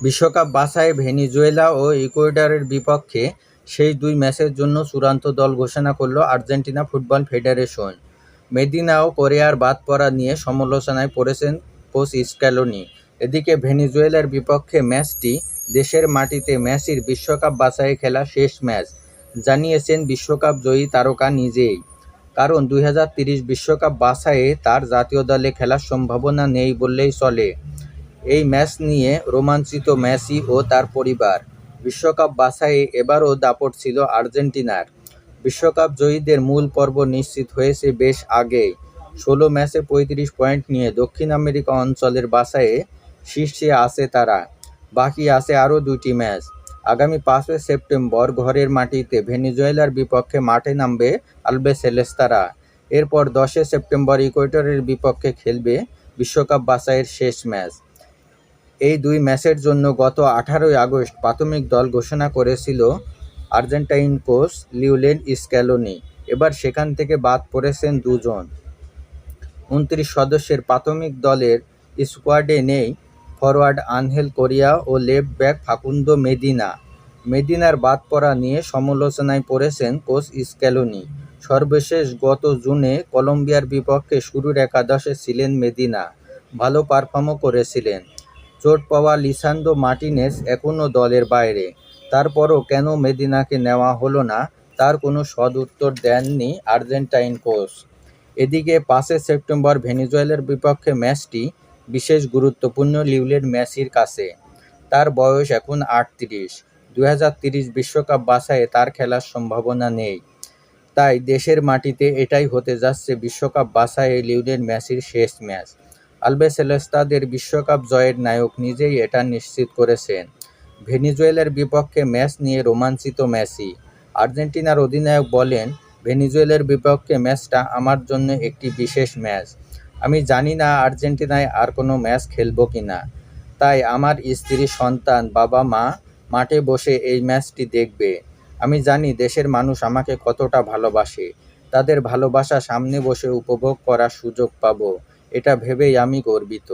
বিশ্বকাপ বাছাইয়ে ভেনিজুয়েলা ও ইকুয়েডারের বিপক্ষে সেই দুই ম্যাচের জন্য চূড়ান্ত দল ঘোষণা করল আর্জেন্টিনা ফুটবল ফেডারেশন। মেদিনা ও কোরিয়ার বাদ পড়া নিয়ে সমালোচনায় পড়েছেন কোচ স্ক্যালোনি। এদিকে ভেনিজুয়েলার বিপক্ষে ম্যাচটি দেশের মাটিতে মেসির বিশ্বকাপ বাছাইয়ে খেলা শেষ ম্যাচ, জানিয়েছেন বিশ্বকাপ জয়ী তারকা নিজেই। কারণ দুই বিশ্বকাপ বাছাইয়ে তার জাতীয় দলে খেলার সম্ভাবনা নেই বললেই চলে। এই ম্যাচ নিয়ে রোমাঞ্চিত মেসি ও তার পরিবার। বিশ্বকাপ বাছাইয়ে এবারও দাপট ছিল আর্জেন্টিনার। বিশ্বকাপ জয়ীদের মূল পর্ব নিশ্চিত হয়েছে বেশ আগেই। ষোলো ম্যাচে পঁয়ত্রিশ পয়েন্ট নিয়ে দক্ষিণ আমেরিকা অঞ্চলের বাছাইয়ে শীর্ষে আছে তারা। বাকি আছে আরও দুটি ম্যাচ। আগামী পাঁচই সেপ্টেম্বর ঘরের মাটিতে ভেনিজুয়েলার বিপক্ষে মাঠে নামবে আলবেসেলেস্তারা এরপর দশই সেপ্টেম্বর ইকুয়েডরের বিপক্ষে খেলবে বিশ্বকাপ বাছাইয়ের শেষ ম্যাচ। এই দুই ম্যাচের জন্য গত আঠারোই আগস্ট প্রাথমিক দল ঘোষণা করেছিল আর্জেন্টাইন কোচ লিউলেন স্ক্যালোনি। এবার সেখান থেকে বাদ পড়েছেন দুজন। উনত্রিশ সদস্যের প্রাথমিক দলের স্কোয়াডে নেই ফরওয়ার্ড আনহেল কোরিয়া ও লেফট ব্যাক ফাকুন্দো মেদিনা। মেদিনার বাদ পড়া নিয়ে সমালোচনায় পড়েছেন কোচ স্ক্যালোনি। সর্বশেষ গত জুনে কলম্বিয়ার বিপক্ষে শুরুর একাদশে ছিলেন মেদিনা। ভালো পারফর্মও করেছিলেন। চোট পাওয়া লিসান্দ্রো মার্টিনেস এখনও দলের বাইরে। তারপরও কেন মেদিনাকে নেওয়া হলো না, তার কোনো সদুত্তর দেননি আর্জেন্টাইন কোচ। এদিকে পাঁচই সেপ্টেম্বর ভেনেজুয়েলার বিপক্ষে ম্যাচটি বিশেষ গুরুত্বপূর্ণ লিওনেল মেসির কাছে। তার বয়স এখন আটত্রিশ। দুই বিশ্বকাপ বাছাইয়ে তার খেলার সম্ভাবনা নেই। তাই দেশের মাটিতে এটাই হতে যাচ্ছে বিশ্বকাপ বাছাইয়ে লিওনেল মেসির শেষ ম্যাচ। আলবেসেলেস্তাদের বিশ্বকাপ জয়ের নায়ক নিজেই এটা নিশ্চিত করেছেন। ভেনেজুয়েলার বিপক্ষে ম্যাচ নিয়ে রোমাঞ্চিত মেসি। আর্জেন্টিনার অধিনায়ক বলেন, ভেনেজুয়েলার বিপক্ষে ম্যাচটা আমার জন্য একটি বিশেষ ম্যাচ। আমি জানি না আর্জেন্টিনায় আর কোনো ম্যাচ খেলব কি না। তাই আমার স্ত্রী, সন্তান, বাবা, মা মাঠে বসে এই ম্যাচটি দেখবে। আমি জানি দেশের মানুষ আমাকে কতটা ভালোবাসে। তাদের ভালোবাসা সামনে বসে উপভোগ করার সুযোগ পাবো। এটা ভেবেই আমি গর্বিত।